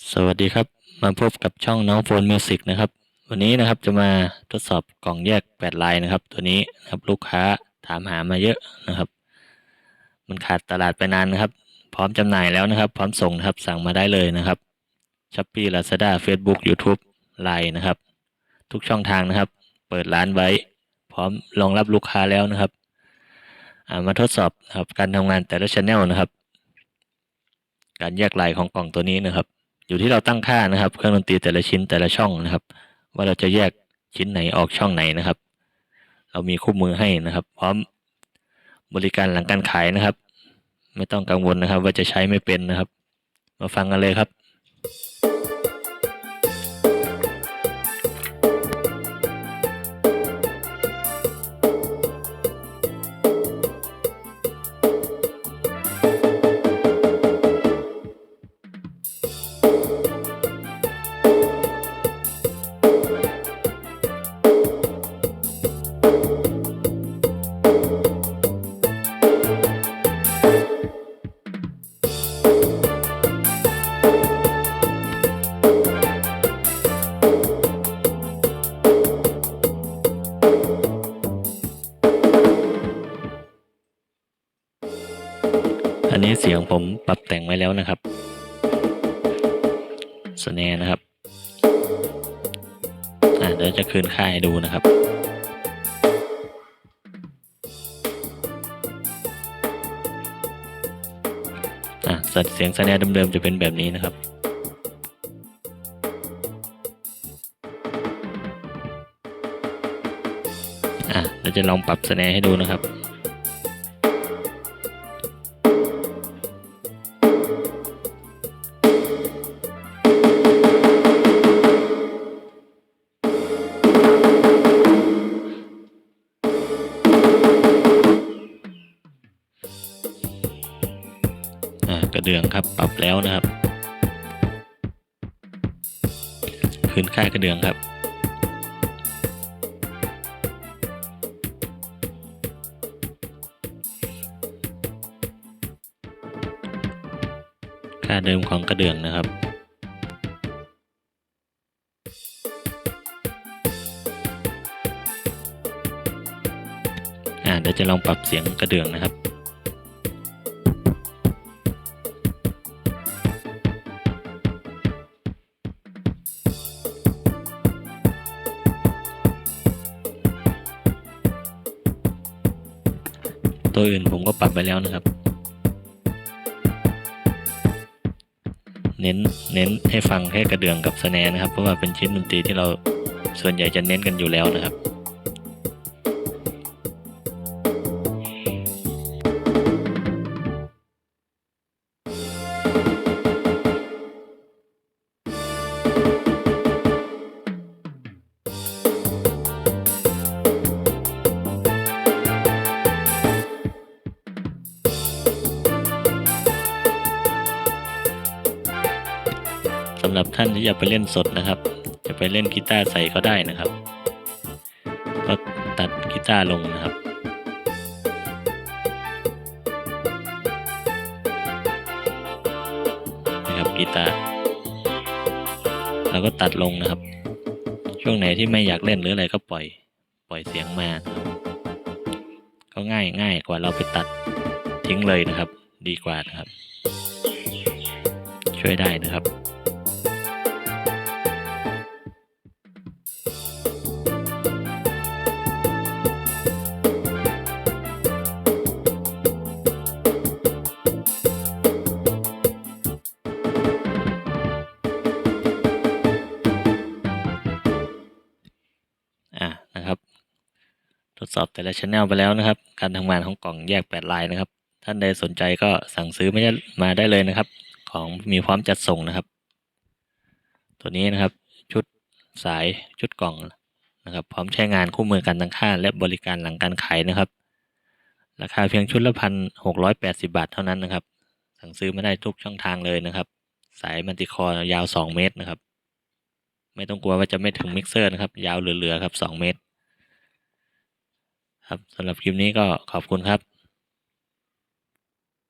สวัสดีครับ มาพบกับช่องน้องโฟนมิวสิกนะครับ วันนี้นะครับจะมาทดสอบกล่องแยก8ลายนะครับ ตัวนี้นะครับลูกค้าถามหามาเยอะนะครับ มันขาดตลาดไปนานนะครับ พร้อมจำหน่ายแล้วนะครับ พร้อมส่งนะครับสั่งมาได้เลยนะครับช้อปปี้ลาซาด้าเฟซบุ๊กยูทูบไลน์นะครับ ทุกช่องทางนะครับ เปิดร้านไว้ พร้อมรองรับลูกค้าแล้วนะครับามาทดสอบครับการทำงานแต่ละช anel นะครับ การแยกลายของกล่องตัวนี้นะครับ อยู่ที่เราตั้งค่านะครับ เครื่องดนตรีแต่ละชิ้นแต่ละช่องนะครับ ว่าเราจะแยกชิ้นไหนออกช่องไหนนะครับ เรามีคู่มือให้นะครับ พร้อมบริการหลังการขายนะครับ ไม่ต้องกังวลนะครับ ว่าจะใช้ไม่เป็นนะครับ มาฟังกันเลยครับ นี้เสียงผมปรับแต่งไว้แล้วนะครับสแนร์นะครับอ่าเดี๋ยวจะคืนค่าให้ดูนะครับอ่าเสียงสแนร์เดิมๆจะเป็นแบบนี้นะครับอ่าเราจะลองปรับสแนให้ดูนะครับ กระเดื่องครับ ปรับแล้วนะครับ คืนค่ากระเดื่องครับ ค่าเดิมของกระเดื่องนะครับอ่าเดี๋ยวจะลองปรับเสียงกระเดื่องนะครับ ตัวอื่นผมก็ปรับไปแล้วนะครับ เน้นเน้นให้ฟังแค่กระเดื่องกับสแนนนะครับ เพราะว่าเป็นชิ้นดนตรีที่เราส่วนใหญ่จะเน้นกันอยู่แล้วนะครับำหรับท่านที่อยากไปเล่นสดนะครับ จะไปเล่นกีตาร์ใส่ก็ได้นะครับ ก็ตัดกีตาร์ลงนะครับนะครับกีตาร์เราก็ตัดลงนะครับ ช่วงไหนที่ไม่อยากเล่นหรืออะไรก็ปล่อย ปล่อยเสียงมาครับก็ง่ายง่ายกว่าเราไปตัดทิ้งเลยนะครับ ดีกว่านะครับ ช่วยได้นะครับ ดสอบแต่ละช anel ไปแล้วนะครับ การทำงานของกล่องแยก 8 ลายนะครับ ท่านใดสนใจก็สั่งซื้อไม่ได้มาได้เลยนะครับ ของมีพร้อมจัดส่งนะครับ ตัวนี้นะครับชุดสายชุดกล่องนะครับ พร้อมใช้งานคู่มือการตั้งค่า และบริการหลังการขายนะครับ ราคาเพียงชุดละพันหกร้อยแปดสิบาทเท่านั้นนะครับ สั่งซื้อไม่ได้ทุกช่องทางเลยนะครับ สายมันติคอร์ยาวสองเมตรนะครับ ไม่ต้องกลัวว่าจะไม่ถึงมิกเซอร์นะครับ ยาวเหลือๆครับสองเมตร ครับสำหรับคลิปนี้ก็ขอบคุณครับ